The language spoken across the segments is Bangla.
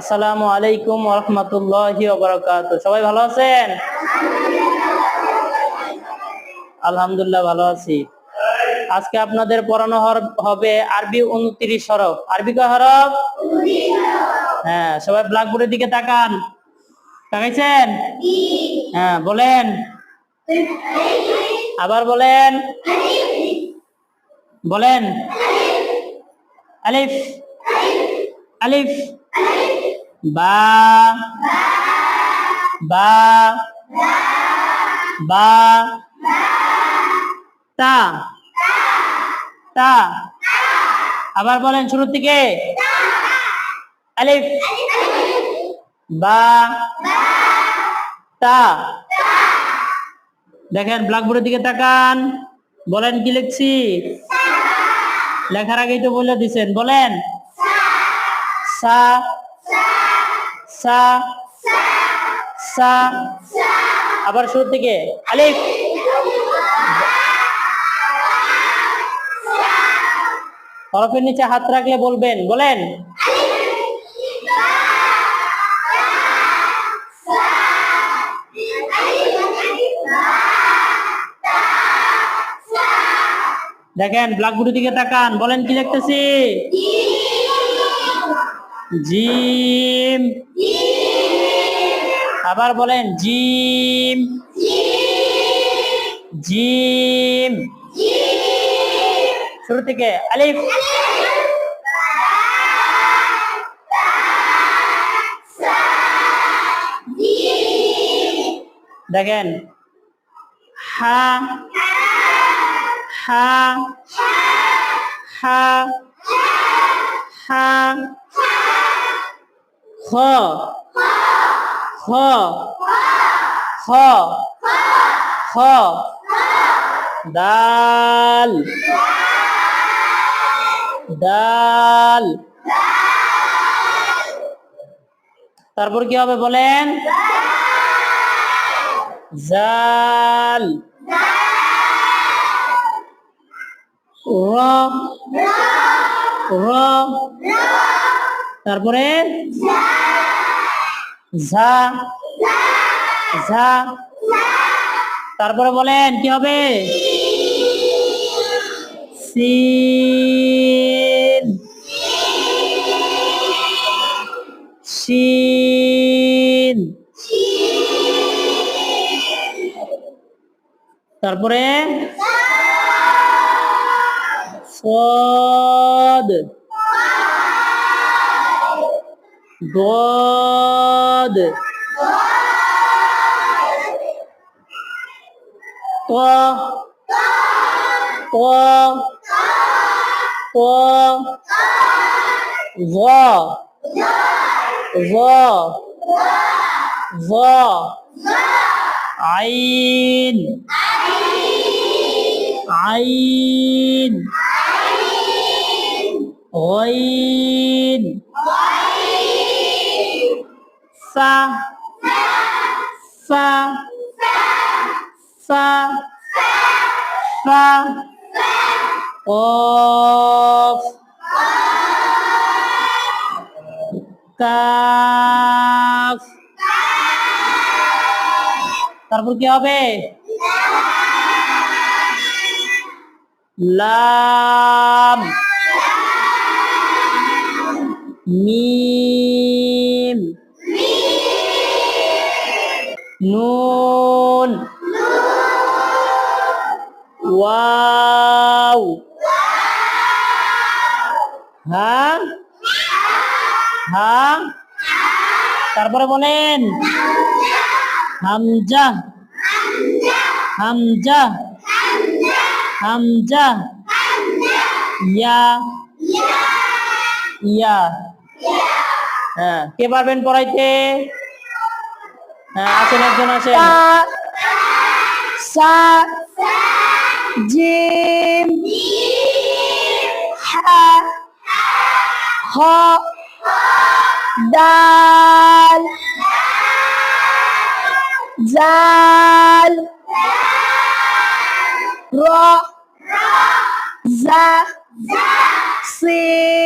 আসসালামু আলাইকুম রহমতুল্লাহি সবাই ভালো আছেন? আলহামদুলিল্লাহ ভালো আছি। আজকে আপনাদের পড়ানো হবে আরবি উনত্রিশ হরফ। আরবি কয় হরফ? হ্যাঁ সবাই ব্ল্যাকবোর্ডের দিকে তাকান। তাকাইছেন? হ্যাঁ বলেন। আবার বলেন। বলেন। আলিফ। আলিফ। বা। বা। বা। তা। তা। আবার বলেন শুরু থেকে আলিফ। বা। তা। দেখেন ব্ল্যাকবোর্ডের দিকে তাকান। বলেন কি লিখছি? লেখার আগেই তো বলে দিছেন। বলেন। সা সা সা, আবার শুরু থেকে আলিফ। হরফের নিচে হাত রাখলে বলবেন, বলেন। দেখেন, ব্ল্যাকবোর্ডের দিকে তাকান, বলেন কি লিখতেছি জিম। আবার বলেন জিম। জিম। শুরু থেকে আলিফ। দেখেন। হা। হা। হা। হা। খ। খ। দাল। তারপর কি হবে বলেন? জাল। র। র। তারপরে? ঝা ঝা। তারপরে বলেন কি হবে? সিন সিন তারপরে সদ ضاد ط ط ط ظ ظ ظ عين عين غين sa. Sa. Sa. Sa. Of. Kaf. Tarbur kya hobe lam. Mim. নুন ওয়াও হা হা তারপরে বলেন হামজা হামজা হামজা ইয়া ইয়া হ্যাঁ কে পারবেন পড়াইতে? হ্যাঁ আসেন একজন আসেন সা জিম হা হ দাল জাল র জা সিন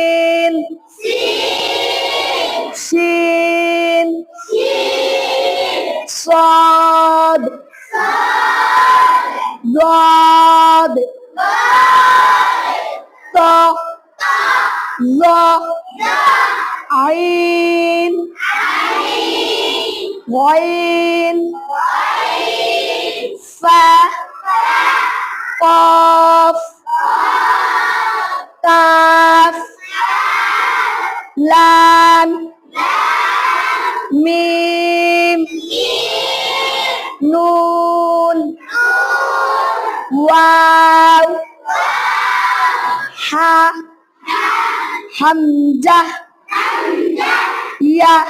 غين فا قاف كاف لام ميم نون واو ح حمزة يا